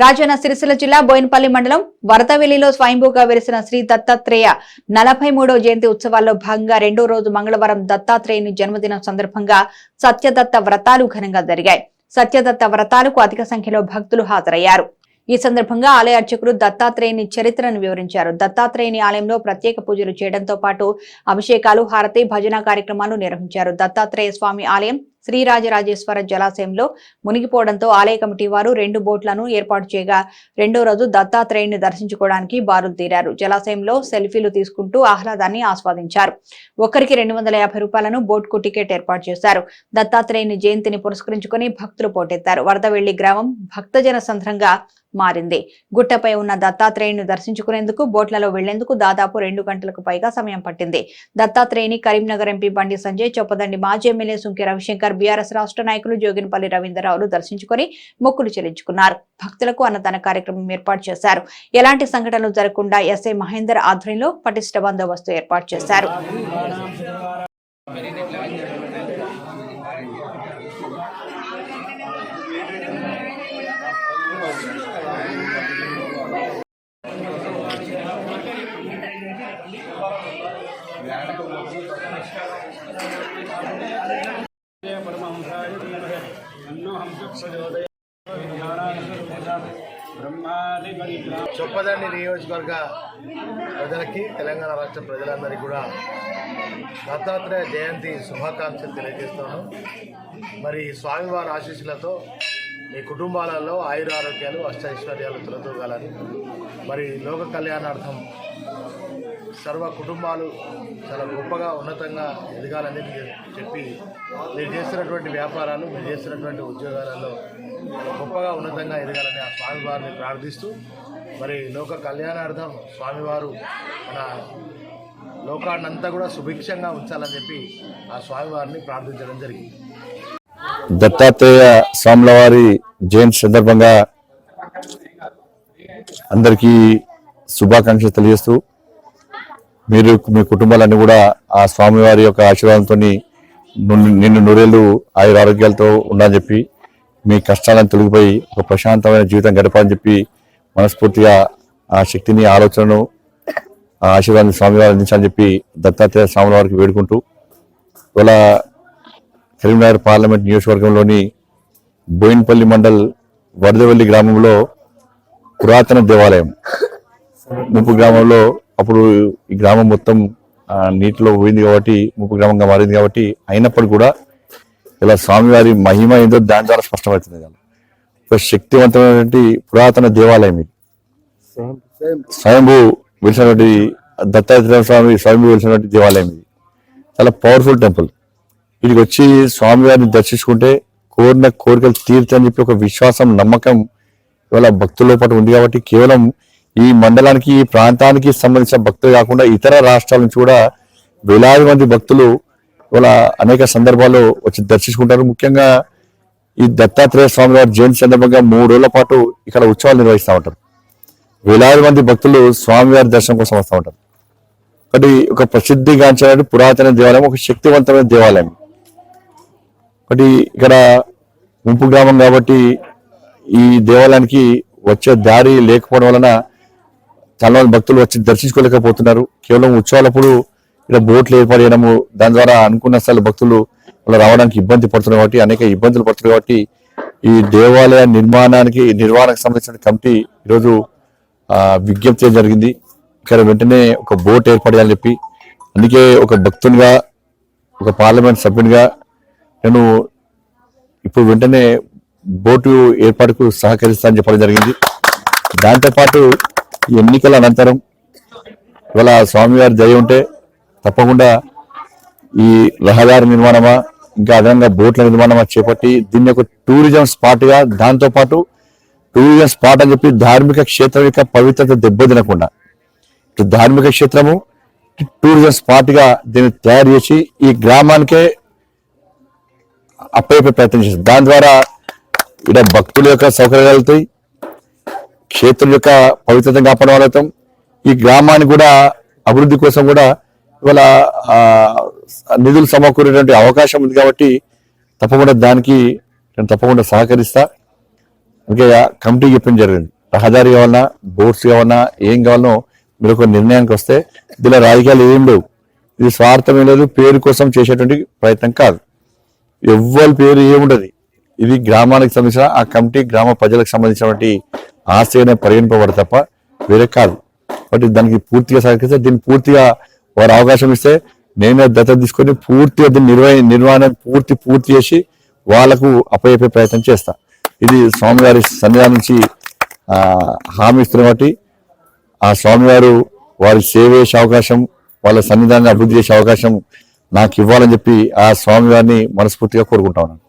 రాజన్న సిరిసిల్ల జిల్లా బోయినపల్లి మండలం వరదవెల్లిలో స్వయంభూగా వెలిసిన శ్రీ దత్తాత్రేయ నలభై మూడో జయంతి ఉత్సవాల్లో భాగంగా రెండో రోజు మంగళవారం దత్తాత్రేయుని జన్మదినం సందర్భంగా సత్యదత్త వ్రతాలు ఘనంగా జరిగాయి. సత్యదత్త వ్రతాలకు అధిక సంఖ్యలో భక్తులు హాజరయ్యారు. ఈ సందర్భంగా ఆలయ అర్చకులు దత్తాత్రేయుని చరిత్రను వివరించారు. దత్తాత్రేయుని ఆలయంలో ప్రత్యేక పూజలు చేయడంతో పాటు అభిషేకాలు హారతి భజన కార్యక్రమాలు నిర్వహించారు. దత్తాత్రేయ స్వామి ఆలయం శ్రీరాజరాజేశ్వర జలాశయంలో మునిగిపోవడంతో ఆలయ కమిటీ వారు రెండు బోట్లను ఏర్పాటు చేయగా రెండో రోజు దత్తాత్రేయుని దర్శించుకోవడానికి బారులు తీరారు. జలాశయంలో సెల్ఫీలు తీసుకుంటూ ఆహ్లాదాన్ని ఆస్వాదించారు. ఒక్కరికి రెండు వందల యాభై రూపాయలను బోట్కు టికెట్ ఏర్పాటు చేశారు. దత్తాత్రేయుని జయంతిని పురస్కరించుకుని భక్తులు పోటెత్తారు. వరదవెల్లి గ్రామం భక్తజన సంద్రంగా మారింది. గుట్టపై ఉన్న దత్తాత్రేయుని దర్శించుకునేందుకు బోట్లలో వెళ్ళేందుకు దాదాపు రెండు గంటలకు పైగా సమయం పట్టింది. దత్తాత్రేయుని కరీంనగర్ ఎంపీ బండి సంజయ్ చొప్పదండి మాజీ ఎమ్మెల్యే సుంకి రవిశంకర్ బీఆర్ఎస్ రాష్ట్ర నాయకులు జోగినపల్లి రవీంద్రరావులు దర్శించుకుని మొక్కులు చెల్లించుకున్నారు. భక్తులకు అన్నదాన కార్యక్రమం ఏర్పాటు చేశారు. ఎలాంటి సంఘటనలు జరగకుండా ఎస్ఐ మహేందర్ ఆధ్వర్యంలో పటిష్ట బందోబస్తు ఏర్పాటు చేశారు. చొప్పదండి నియోజకవర్గ ప్రజలకి తెలంగాణ రాష్ట్ర ప్రజలందరికీ కూడా దత్తాత్రేయ జయంతి శుభాకాంక్షలు తెలియజేస్తున్నాను మరి స్వామివారి ఆశీస్సులతో మీ కుటుంబాలలో ఆయురారోగ్యాలు అష్టైశ్వర్యాలు తొలతూగాలని మరి లోక కళ్యాణార్థం సర్వ కుటుంబాలు చాలా గొప్పగా ఉన్నతంగా ఎదగాలని చెప్పి మీరు చేస్తున్నటువంటి వ్యాపారాలు మీరు చేస్తున్నటువంటి ఉద్యోగాలలో గొప్పగా ఉన్నతంగా ఎదగాలని ఆ స్వామివారిని ప్రార్థిస్తూ మరి లోక కళ్యాణార్థం స్వామివారు మన లోకాన్నంతా కూడా సుభిక్షంగా ఉంచాలని చెప్పి ఆ స్వామివారిని ప్రార్థించడం జరిగింది. దత్తాత్రేయ స్వాముల వారి జయంతి సందర్భంగా అందరికీ శుభాకాంక్షలు తెలియజేస్తూ మీరు మీ కుటుంబాలన్నీ కూడా ఆ స్వామివారి యొక్క ఆశీర్వాదంతో నిన్ను నూరేళ్ళు ఆయుర ఆరోగ్యాలతో ఉండాలని చెప్పి మీ కష్టాలను తొలగిపోయి ఒక ప్రశాంతమైన జీవితం గడపాలని చెప్పి మనస్ఫూర్తిగా ఆ శక్తిని ఆలోచనను ఆ ఆశీర్వాదాన్ని స్వామివారు అందించాలని చెప్పి దత్తాత్రేయ స్వాముల వారికి వేడుకుంటూ ఇవాళ కరీంనగర్ పార్లమెంట్ నియోజకవర్గంలోని బోయిన్పల్లి మండల్ వరదవల్లి గ్రామంలో పురాతన దేవాలయం. ముప్పు గ్రామంలో అప్పుడు ఈ గ్రామం మొత్తం నీటిలో పోయింది కాబట్టి ముప్పు గ్రామంగా మారింది కాబట్టి అయినప్పటికీ కూడా ఇలా స్వామివారి మహిమ ఏందో దాని ద్వారా స్పష్టమవుతుంది కదా. ఒక శక్తివంతమైనటువంటి పురాతన దేవాలయం ఇది. స్వయంభూ వెలిసినటువంటి దత్తాత్రేయ స్వామి స్వయంభూ వెలిసినటువంటి దేవాలయం ఇది. చాలా పవర్ఫుల్ టెంపుల్ ఇది వచ్చి స్వామివారిని దర్శించుకుంటే కోరిన కోరికలు తీరుతాయని చెప్పి ఒక విశ్వాసం నమ్మకం ఇవాళ భక్తుల పాటు ఉంది కాబట్టి కేవలం ఈ మండలానికి ఈ ప్రాంతానికి సంబంధించిన భక్తులు కాకుండా ఇతర రాష్ట్రాల నుంచి కూడా వేలాది మంది భక్తులు ఇవాళ అనేక సందర్భాల్లో వచ్చి దర్శించుకుంటారు. ముఖ్యంగా ఈ దత్తాత్రేయ స్వామి వారి జయంతి సందర్భంగా మూడు రోజుల పాటు ఇక్కడ ఉత్సవాలు నిర్వహిస్తూ ఉంటారు. వేలాది మంది భక్తులు స్వామివారి దర్శనం కోసం వస్తూ ఉంటారు. ఒకటి ఒక ప్రసిద్ధిగాంచిన పురాతన దేవాలయం ఒక శక్తివంతమైన దేవాలయం. ఒకటి ఇక్కడ ముంపు గ్రామం కాబట్టి ఈ దేవాలయానికి వచ్చే దారి లేకపోవడం వలన చాలా మంది భక్తులు వచ్చి దర్శించుకోలేకపోతున్నారు. కేవలం ఉత్సవాలప్పుడు ఇక్కడ బోట్లు ఏర్పాటు చేయడము దాని ద్వారా అనుకున్న స్థల భక్తులు వాళ్ళు రావడానికి ఇబ్బంది పడుతున్నారు కాబట్టి అనేక ఇబ్బందులు పడుతున్నారు కాబట్టి ఈ దేవాలయ నిర్మాణానికి నిర్వహణకు సంబంధించిన కమిటీ ఈరోజు విజ్ఞప్తి జరిగింది. ఇక్కడ వెంటనే ఒక బోట్ ఏర్పాటు చేయాలని చెప్పి అందుకే ఒక భక్తునిగా ఒక పార్లమెంట్ సభ్యునిగా నేను ఇప్పుడు వెంటనే బోటు ఏర్పాటుకు సహకరిస్తానని చెప్పడం జరిగింది. దాంతోపాటు ఎన్నికల అనంతరం ఇవాళ స్వామివారి దయ ఉంటే తప్పకుండా ఈ రహదారి నిర్మాణమా ఇంకా అదనంగా బోట్ల నిర్మాణమా చేపట్టి దీన్ని ఒక టూరిజం స్పాట్గా దాంతోపాటు టూరిజం స్పాట్ అని చెప్పి ధార్మిక క్షేత్రం యొక్క పవిత్రత దెబ్బతినకుండా ఇటు ధార్మిక క్షేత్రము టూరిజం స్పాట్గా దీన్ని తయారు చేసి ఈ గ్రామానికే అప్పయ్యే ప్రయత్నం చేస్తుంది. దాని ద్వారా ఇక్కడ భక్తుల యొక్క సౌకర్యాలు కలుగుతాయి క్షేత్రం యొక్క పవిత్రతను కాపాడడం ఈ గ్రామాన్ని కూడా అభివృద్ధి కోసం కూడా ఇవాళ నిధులు సమకూరేటువంటి అవకాశం ఉంది కాబట్టి తప్పకుండా దానికి నేను తప్పకుండా సహకరిస్తా. అందుకే కమిటీ చెప్పడం జరిగింది. రహదారి కావాలన్నా బోర్డ్స్ కావాలన్నా ఏం కావాలనో మీరు ఒక నిర్ణయానికి వస్తే దీనిలో రాజకీయాలు ఏం లేవు. ఇది స్వార్థం ఏం లేదు పేరు కోసం చేసేటువంటి ప్రయత్నం కాదు. ఎవ్వరి పేరు ఏముండదు. ఇది గ్రామానికి సంబంధించిన ఆ కమిటీ గ్రామ ప్రజలకు సంబంధించినటువంటి ఆస్తి అనే పరిగణింపబడి తప్ప వేరే కాదు. కాబట్టి దానికి పూర్తిగా సహకరిస్తే దీన్ని పూర్తిగా వారు అవకాశం ఇస్తే నేనే దత్తత తీసుకొని పూర్తిగా దీన్ని నిర్వహ నిర్వహణ పూర్తి పూర్తి చేసి వాళ్ళకు అప్పయ్యే ప్రయత్నం చేస్తా. ఇది స్వామివారి సన్నిధానం నుంచి హామీ ఇస్తున్న బట్టి ఆ స్వామివారు వారి సేవ చేసే అవకాశం వాళ్ళ సన్నిధానాన్ని అభివృద్ధి చేసే అవకాశం నాకు ఇవ్వాలని చెప్పి ఆ స్వామివారిని మనస్ఫూర్తిగా కోరుకుంటా ఉన్నాను.